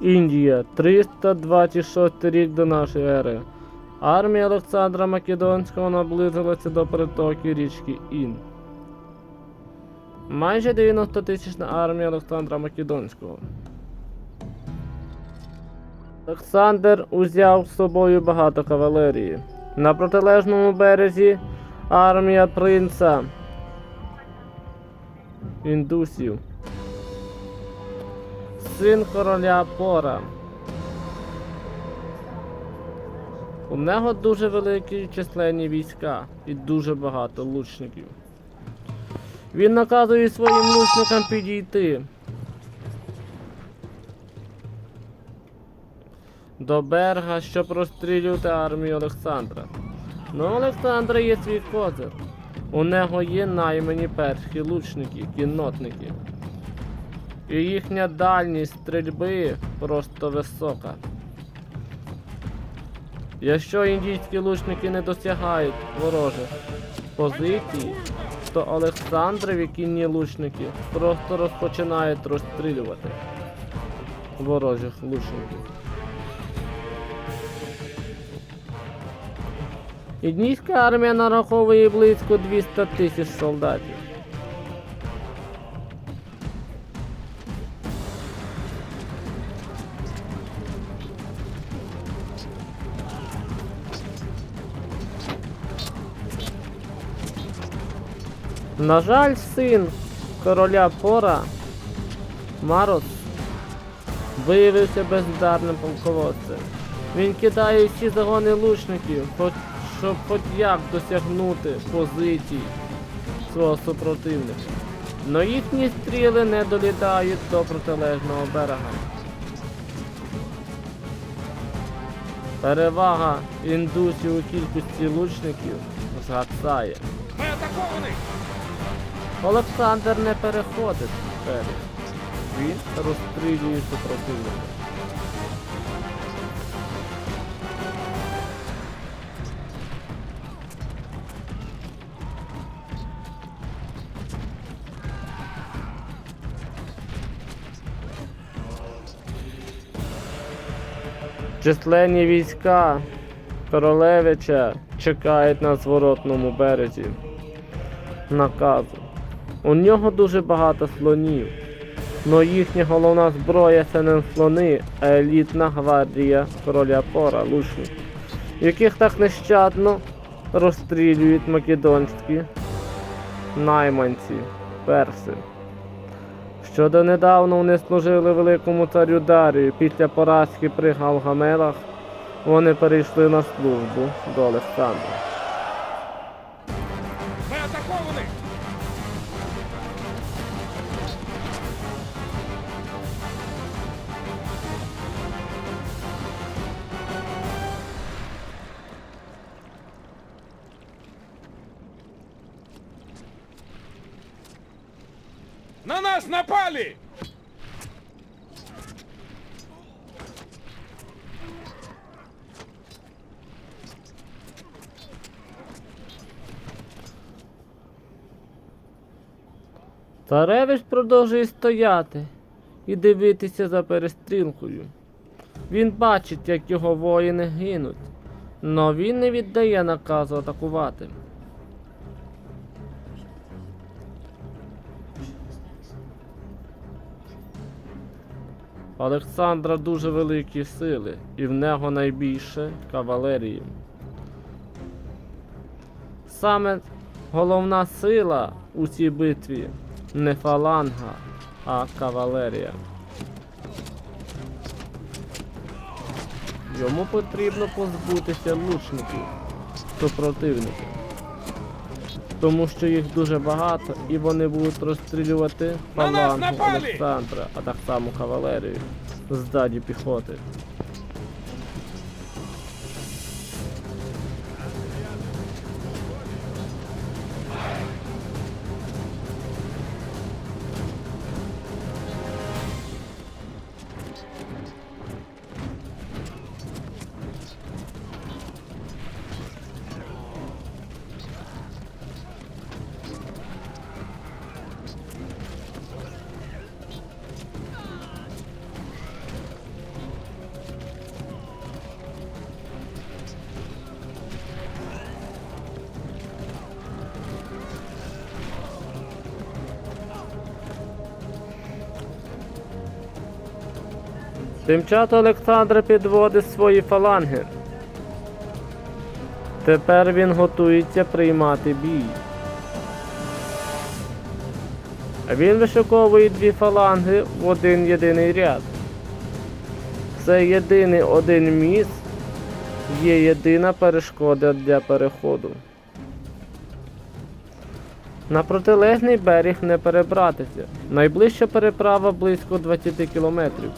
Індія, 326 рік до нашої ери. Армія Олександра Македонського наблизилася до притоки річки Ін. Майже 90-тисячна армія Олександра Македонського. Олександр узяв з собою багато кавалерії. На протилежному березі армія принца індусів. Син короля Пора. У нього дуже великі численні війська і дуже багато лучників. Він наказує своїм лучникам підійти. До берега, щоб розстрілювати армію Олександра. Ну, Олександра є свій козир. У нього є наймані перші лучники, кіннотники. І їхня дальність стрільби просто висока. Якщо індійські лучники не досягають ворожих позицій, то Олександрові кінні лучники просто розпочинають розстрілювати ворожих лучників. Індійська армія нараховує близько 200 тисяч солдатів. На жаль, син короля Пора Марос виявився бездарним полководцем. Він кидає всі загони лучників, щоб хоч як досягнути позицій свого супротивника. Но їхні стріли не долітають до протилежного берега. Перевага індусів у кількості лучників згасає. Ми атаковані! Олександр не переходить берег. Він розстрілює супротивника. Численні війська королевича чекають на зворотному березі наказу. У нього дуже багато слонів. Но їхня головна зброя це не слони, а елітна гвардія короля Пора, лучників, яких так нещадно розстрілюють македонські найманці, перси. Щодо недавно вони служили великому царю Дарію. Після поразки при Галгамелах вони перейшли на службу до Олександра. Нас напали! Царевич продовжує стояти і дивитися за перестрілкою. Він бачить, як його воїни гинуть, но він не віддає наказу атакувати. Олександра дуже великі сили, і в нього найбільше кавалерії. Саме головна сила у цій битві не фаланга, а кавалерія. Йому потрібно позбутися лучників супротивників. Тому що їх дуже багато і вони будуть розстрілювати фалангу! Олександра, а так само кавалерію здаді піхоти. Тим часом Олександр підводить свої фаланги. Тепер він готується приймати бій. Він вишуковує дві фаланги в один єдиний ряд. Це єдиний один міст є єдина перешкода для переходу. На протилежний берег не перебратися. Найближча переправа близько 20 кілометрів.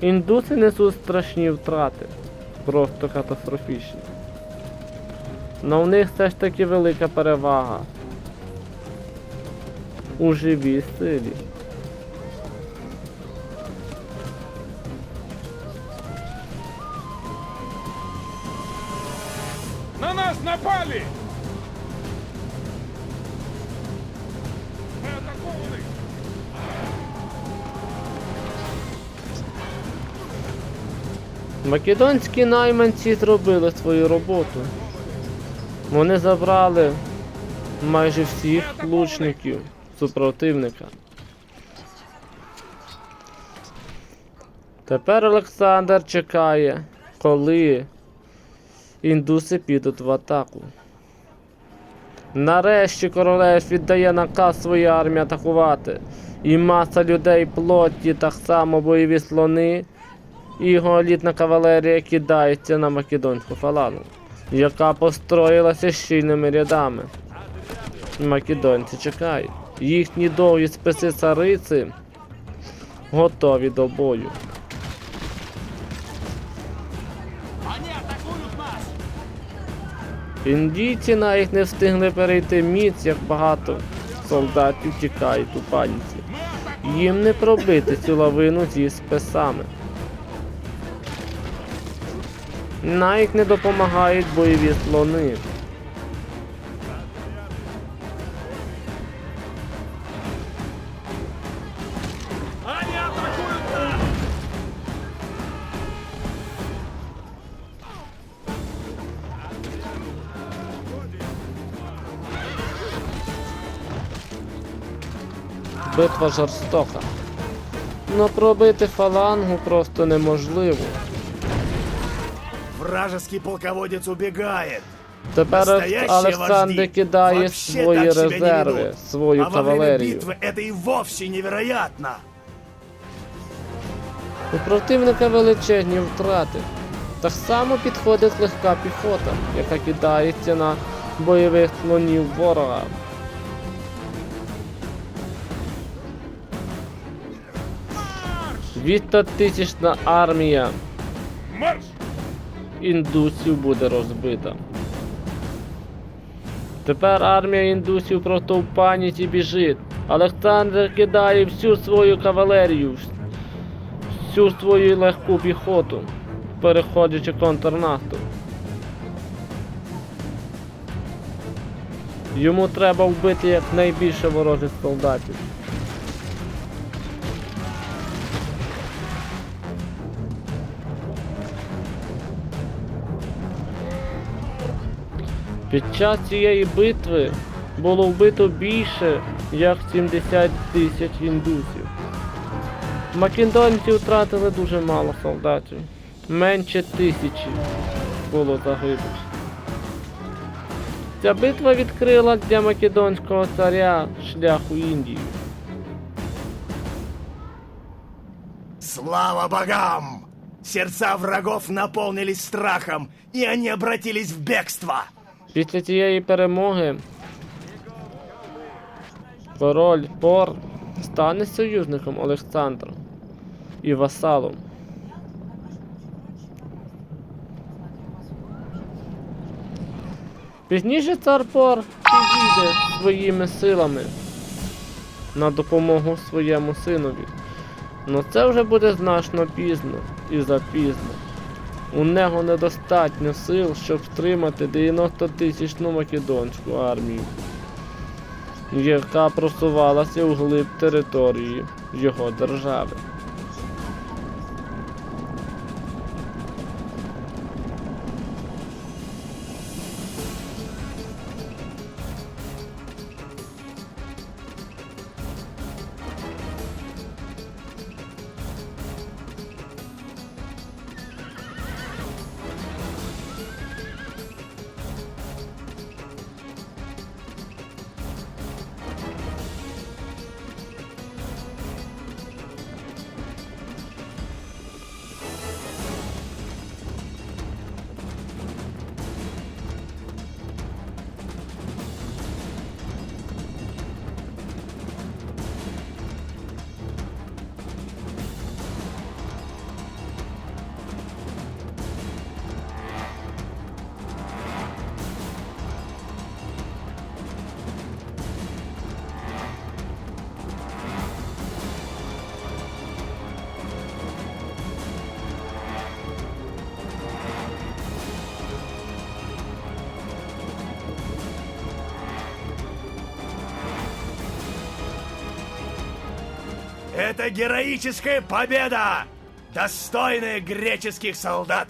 Індуси несуть страшні втрати. Просто катастрофічні. Но в них все ж таки велика перевага. У живій силі. На нас напали! Македонські найманці зробили свою роботу. Вони забрали майже всіх лучників супротивника. Тепер Олександр чекає, коли індуси підуть в атаку. Нарешті королев віддає наказ своїй армії атакувати. І маса людей плоті, так само бойові слони, і його елітна кавалерія кидається на македонську фалангу, яка построїлася щільними рядами. Македонці чекають. Їхні довгі списи цариці готові до бою. Індійці навіть не встигли перейти міць, як багато солдатів тікають у паніці. Їм не пробити цю лавину зі списами. Навіть не допомагають бойові слони. Они! Битва жорстока. Но пробити фалангу просто неможливо. Вражеский полководец убегает. Тепер Настоящие Олександр вожди кидає вообще свої так себя не резерви, ведут. свою а во время кавалерію. битвы это и вовсе невероятно. У противника величезні втрати. Так само підходить легка піхота, яка кидається на бойових слонів ворога. Відстотисячна армія Марш! Індусів буде розбита. Тепер армія індусів просто в паніці біжить. Олександр кидає всю свою кавалерію, всю свою легку піхоту, переходячи контрнаступ. Йому треба вбити якнайбільше ворожих солдатів. Під час цієї битви було вбито більше як 70 тисяч індусів. Македонці втратили дуже мало солдатів. Менше тисячі було загиблих. Ця битва відкрила для македонського царя шлях у Індію. Слава богам! Сердца врагов наполнились страхом, и они обратились в бегство. Після цієї перемоги король Пор стане союзником Олександра і васалом. Пізніше цар Пор підійде своїми силами на допомогу своєму синові. Но це вже буде значно пізно і запізно. У нього недостатньо сил, щоб втримати 90-тисячну македонську армію, яка просувалася у глиб території його держави. Это героическая победа, достойная греческих солдат.